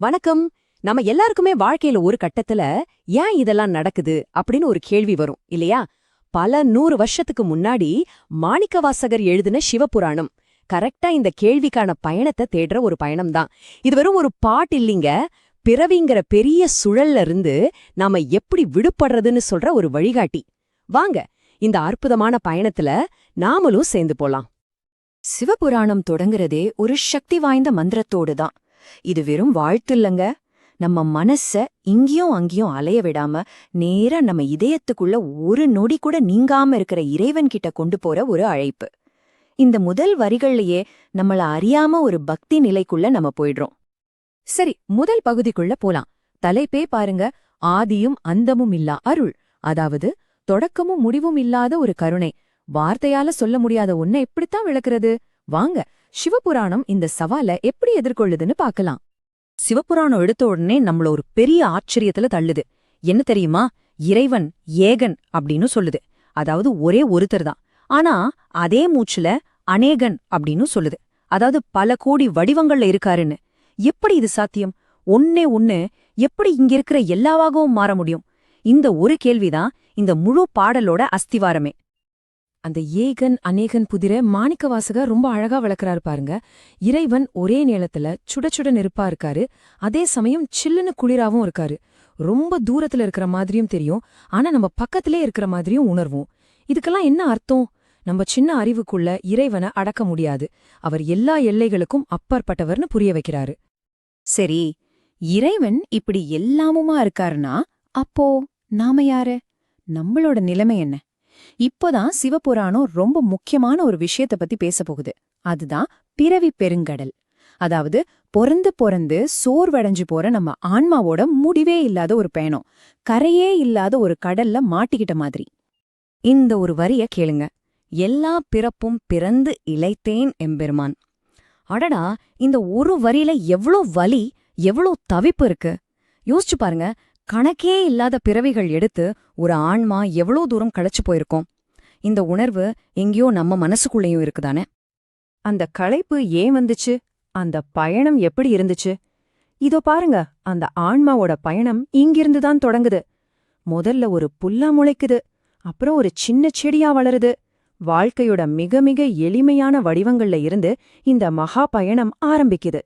வணக்கம். நம்ம எல்லாருக்குமே வாழ்க்கையில ஒரு கட்டத்துல ஏன் இதெல்லாம் நடக்குது அப்படின்னு ஒரு கேள்வி வரும் இல்லையா? பல நூறு வருஷத்துக்கு முன்னாடி மாணிக்கவாசகர் எழுதின சிவபுராணம் கரெக்டா இந்த கேள்விக்கான பயணத்தை தேடுற ஒரு பயணம் தான் இது வெறும் ஒரு பாட்டு இல்லைங்க. பிறவிங்கிற பெரிய சுழல்ல இருந்து நாம எப்படி விடுபடுறதுன்னு சொல்ற ஒரு வழிகாட்டி. வாங்க இந்த அற்புதமான பயணத்துல நாமளும் சேர்ந்து போலாம். சிவபுராணம் தொடங்குறதே ஒரு சக்தி வாய்ந்த மந்திரத்தோடு தான் இது வெறும் வாழ்த்து இல்லங்க நம்ம மனச இங்கேயும் அங்கேயும் அலைய விடாம நேரா நம்ம இதயத்துக்குள்ள ஒரு நொடி கூட நீங்காம இருக்கிற இறைவன் கிட்ட கொண்டு போற ஒரு அழைப்பு. இந்த முதல் வரிகள்லயே நம்மள அறியாம ஒரு பக்தி நிலைக்குள்ள நம்ம போயிடுறோம். சரி முதல் பகுதிக்குள்ள போலாம். தலைப்பே பாருங்க. ஆதியும் அந்தமும் இல்லா அருள். அதாவது தொடக்கமும் முடிவும் இல்லாத ஒரு கருணை. வார்த்தையால சொல்ல முடியாத ஒன்ன எப்படித்தான் விளக்குறது? வாங்க சிவபுராணம் இந்த சவால எப்படி எதிர்கொள்ளுதுன்னு பார்க்கலாம். சிவபுராணம் எடுத்த உடனே நம்மள ஒரு பெரிய ஆச்சரியத்துல தள்ளுது. என்ன தெரியுமா? இறைவன் ஏகன் அப்படின்னு சொல்லுது. அதாவது ஒரே ஒருத்தர் தான். ஆனா அதே மூச்சுல அநேகன் அப்படின்னு சொல்லுது. அதாவது பல கோடி வடிவங்கள்ல இருக்காருன்னு. எப்படி இது சாத்தியம்? ஒன்னே ஒன்னு எப்படி இங்க இருக்கிற எல்லாவாகவும் மாற முடியும்? இந்த ஒரு கேள்விதான் இந்த முழு பாடலோட அஸ்திவாரமே. அந்த ஏகன் அநேகன் புதிர மாணிக்கவாசகர் ரொம்ப அழகா வளர்க்கறாரு பாருங்க. இறைவன் ஒரே நேரத்துல சுட சுட நெருப்பா இருக்காரு. அதே சமயம் சில்லுன்னு குளிராவும் இருக்காரு. ரொம்ப தூரத்துல இருக்கிற மாதிரியும் தெரியும். ஆனா நம்ம பக்கத்திலே இருக்கிற மாதிரியும் உணர்வோம். இதுக்கெல்லாம் என்ன அர்த்தம்? நம்ம சின்ன அறிவுக்குள்ள இறைவனை அடக்க முடியாது. அவர் எல்லா எல்லைகளுக்கும் அப்பாற்பட்டவர்னு புரிய வைக்கிறாரு. சரி இறைவன் இப்படி எல்லாமுமா இருக்காருன்னா அப்போ நாம யாரு? நம்மளோட நிலைமை என்ன? இப்போதான் சிவபுராணம் ரொம்ப முக்கியமான ஒரு விஷயத்த பத்தி பேச போகுது. அதுதான் பிறவி பெருங்கடல். அதாவது பொறந்து பொறந்து சோர்வடைஞ்சு போற நம்ம ஆன்மாவோட முடிவே இல்லாத ஒரு பயணம். கரையே இல்லாத ஒரு கடல்ல மாட்டிக்கிட்ட மாதிரி. இந்த ஒரு வரிய கேளுங்க. எல்லா பிறப்பும் பிறந்து இளைத்தேன் எம்பெருமான். அடடா இந்த ஒரு வரியில எவ்ளோ வலி எவ்ளோ தவிப்பு இருக்கு? யோசிச்சு பாருங்க. கணக்கே இல்லாத பிறவிகள் எடுத்து ஒரு ஆன்மா எவ்வளோ தூரம் களைச்சு போயிருக்கோம். இந்த உணர்வு எங்கேயோ நம்ம மனசுக்குள்ளேயும் இருக்குதானே? அந்த களைப்பு ஏன் வந்துச்சு? அந்த பயணம் எப்படி இருந்துச்சு? இதோ பாருங்க அந்த ஆன்மாவோட பயணம் இங்கிருந்து தான் தொடங்குது. முதல்ல ஒரு புல்லா முளைக்குது அப்புறம் ஒரு சின்ன செடியா வளருது. வாழ்க்கையோட மிக மிக எளிமையான வடிவங்கள்ல இருந்து இந்த மகா பயணம் ஆரம்பிக்குது.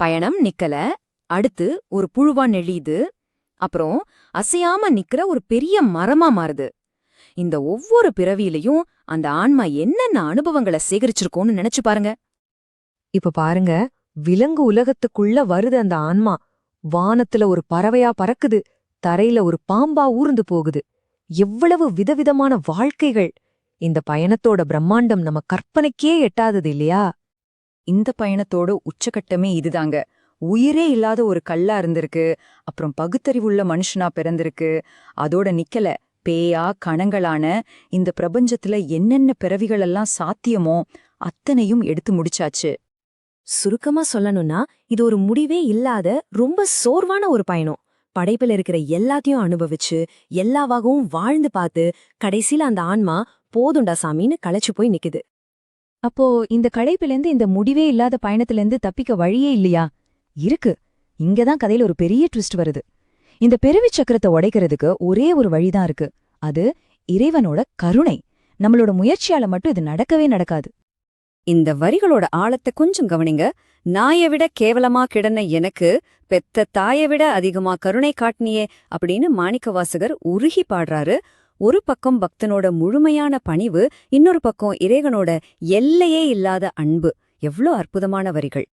பயணம் நிக்கல அடுத்து ஒரு புழுவா நெழியுது அப்புறம் அசையாம நிக்கிற ஒரு பெரிய மரமா மாறுது. இந்த ஒவ்வொரு பிறவியிலையும் அந்த ஆன்மா என்னென்ன அனுபவங்களை சேகரிச்சிருக்கோன்னு நினைச்சு பாருங்க. இப்ப பாருங்க விலங்கு உலகத்துக்குள்ள வருது அந்த ஆன்மா. வானத்துல ஒரு பறவையா பறக்குது தரையில ஒரு பாம்பா ஊர்ந்து போகுது. எவ்வளவு விதவிதமான வாழ்க்கைகள். இந்த பயணத்தோட பிரம்மாண்டம் நம்ம கற்பனைக்கே எட்டாதது இல்லையா? இந்த பயணத்தோட உச்சகட்டமே இதுதாங்க. உயிரே இல்லாத ஒரு கல்லா இருந்திருக்கு. அப்புறம் பகுத்தறிவுள்ள மனுஷனா பிறந்திருக்கு. அதோட நிக்கல. பேயா கணங்களான இந்த பிரபஞ்சத்துல என்னென்ன பிறவிகளெல்லாம் சாத்தியமோ அத்தனையும் எடுத்து முடிச்சாச்சு. சுருக்கமா சொல்லணும்னா இது ஒரு முடிவே இல்லாத ரொம்ப சோர்வான ஒரு பயணம். படைப்புல இருக்கிற எல்லாத்தையும் அனுபவிச்சு எல்லாவாகவும் வாழ்ந்து பார்த்து கடைசியில அந்த ஆன்மா போதுண்டா சாமின்னு களைச்சு போய் நிக்குது. அப்போ இந்த களைப்பிலேருந்து இந்த முடிவே இல்லாத பயணத்திலேருந்து தப்பிக்க வழியே இல்லையா? இருக்கு. இங்கதான் கதையில ஒரு பெரிய ட்விஸ்ட் வருது. இந்த பெருவி சக்கரத்தை உடைக்கிறதுக்கு ஒரே ஒரு வழிதான் இருக்கு. அது இறைவனோட கருணை. நம்மளோட முயற்சியால மட்டும் இது நடக்கவே நடக்காது. இந்த வரிகளோட ஆழத்தை கொஞ்சம் கவனிங்க. நாயை விட கேவலமா கிடந்த எனக்கு பெத்த தாயை விட அதிகமா கருணை காட்டினியே அப்படின்னு மாணிக்கவாசகர் உருகி பாடுறாரு. ஒரு பக்கம் பக்தனோட முழுமையான பணிவு இன்னொரு பக்கம் இறைவனோட எல்லையே இல்லாத அன்பு. எவ்ளோ அற்புதமான வரிகள்.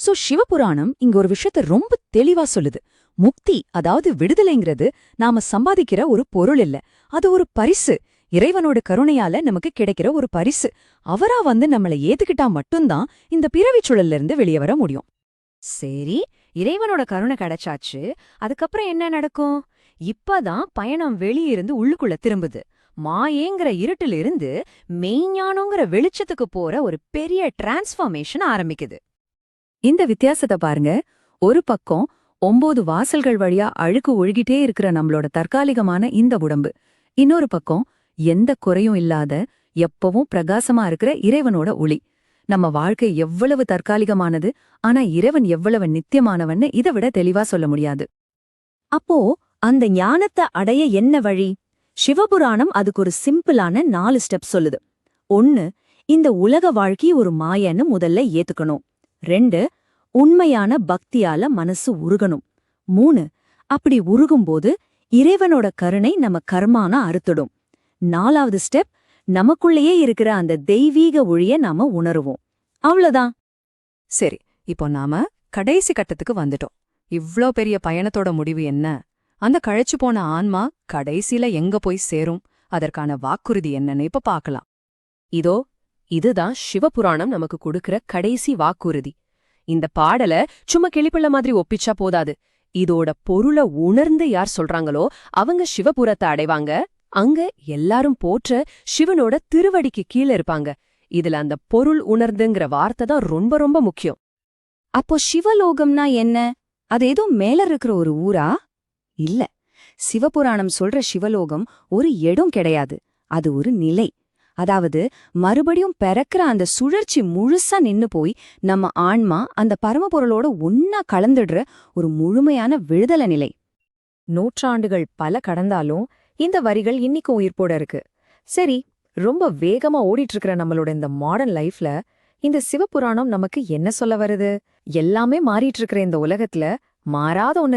சோ சிவபுராணம் இங்க ஒரு விஷயத்த ரொம்ப தெளிவா சொல்லுது. முக்தி அதாவது விடுதலைங்கிறது நாம சம்பாதிக்கிற ஒரு பொருள் இல்ல. அது ஒரு பரிசு. இறைவனோட கருணையால நமக்கு கிடைக்கிற ஒரு பரிசு. அவரா வந்து நம்மள ஏத்துக்கிட்டா மட்டும்தான் இந்த பிறவிச் சுழல்ல இருந்து வெளியே வர முடியும். சரி இறைவனோட கருணை கிடைச்சாச்சு. அதுக்கப்புறம் என்ன நடக்கும்? இப்பதான் பயணம் வெளியிருந்து உள்ளுக்குள்ள திரும்புது. மாயேங்கிற இருட்டிலிருந்து மெய்ஞானங்கிற வெளிச்சத்துக்கு போற ஒரு பெரிய டிரான்ஸ்ஃபார்மேஷன் ஆரம்பிக்குது. இந்த வித்தியாசத்தை பாருங்க. ஒரு பக்கம் ஒன்பது வாசல்கள் வழியா அழுக்கு ஒழுகிட்டே இருக்கிற நம்மளோட தற்காலிகமான இந்த உடம்பு. இன்னொரு பக்கம் எந்த குறையும் இல்லாத எப்பவும் பிரகாசமா இருக்கிற இறைவனோட ஒளி. நம்ம வாழ்க்கை எவ்வளவு தற்காலிகமானது ஆனா இறைவன் எவ்வளவு நித்தியமானவன்னு இதை விட தெளிவா சொல்ல முடியாது. அப்போ அந்த ஞானத்தை அடைய என்ன வழி? சிவபுராணம் அதுக்கு ஒரு சிம்பிளான நாலு ஸ்டெப் சொல்லுது. ஒன்னு இந்த உலக வாழ்க்கை ஒரு மாயன்னு முதல்ல ஏத்துக்கணும். ரெண்டு உண்மையான பக்தியால மனசு உருகணும். மூணு அப்படி உருகும்போது இறைவனோட கருணை நம்ம கர்மான அறுத்துடும். நாலாவது ஸ்டெப் நமக்குள்ளேயே இருக்கிற அந்த தெய்வீக ஒழிய நாம உணருவோம். அவ்வளவுதான் சரி இப்போ நாம கடைசி கட்டத்துக்கு வந்துட்டோம். இவ்ளோ பெரிய பயணத்தோட முடிவு என்ன? அந்த கழைச்சு போன ஆன்மா கடைசில எங்க போய் சேரும்? அதற்கான வாக்குறுதி என்னன்னு இப்ப பாக்கலாம் இதோ இதுதான் சிவபுராணம் நமக்கு கொடுக்கிற கடைசி வாக்குறுதி. இந்த பாடல சும்மா கிளிப்பிள்ள மாதிரி ஒப்பிச்சா போதாது. இதோட பொருள உணர்ந்து யார் சொல்றாங்களோ அவங்க சிவபுரத்தை அடைவாங்க. அங்க எல்லாரும் போற்ற சிவனோட திருவடிக்கு கீழே இருப்பாங்க. இதுல அந்த பொருள் உணர்ந்துங்கிற வார்த்தை தான் ரொம்ப ரொம்ப முக்கியம். அப்போ சிவலோகம்னா என்ன? அது ஏதோ மேல இருக்கிற ஒரு ஊரா? இல்ல. சிவபுராணம் சொல்ற சிவலோகம் ஒரு இடம் கிடையாது. அது ஒரு நிலை. அதாவது மறுபடியும் பிறக்கிற அந்த சுழற்சி முழுசா நின்னு போய் நம்ம ஆன்மா அந்த பரமபொருளோட ஒன்னா கலந்துடுற ஒரு முழுமையான விடுதலை நிலை. நூற்றாண்டுகள் பல கடந்தாலும் இந்த வரிகள் இன்னிக்கும் உயிர்ப்போட இருக்கு. சரி ரொம்ப வேகமா ஓடிட்டு இருக்கிற நம்மளோட இந்த மாடர்ன் லைஃப்ல இந்த சிவபுராணம் நமக்கு என்ன சொல்ல வருது? எல்லாமே மாறிட்டு இருக்கிற இந்த உலகத்துல மாறாத ஒன்னு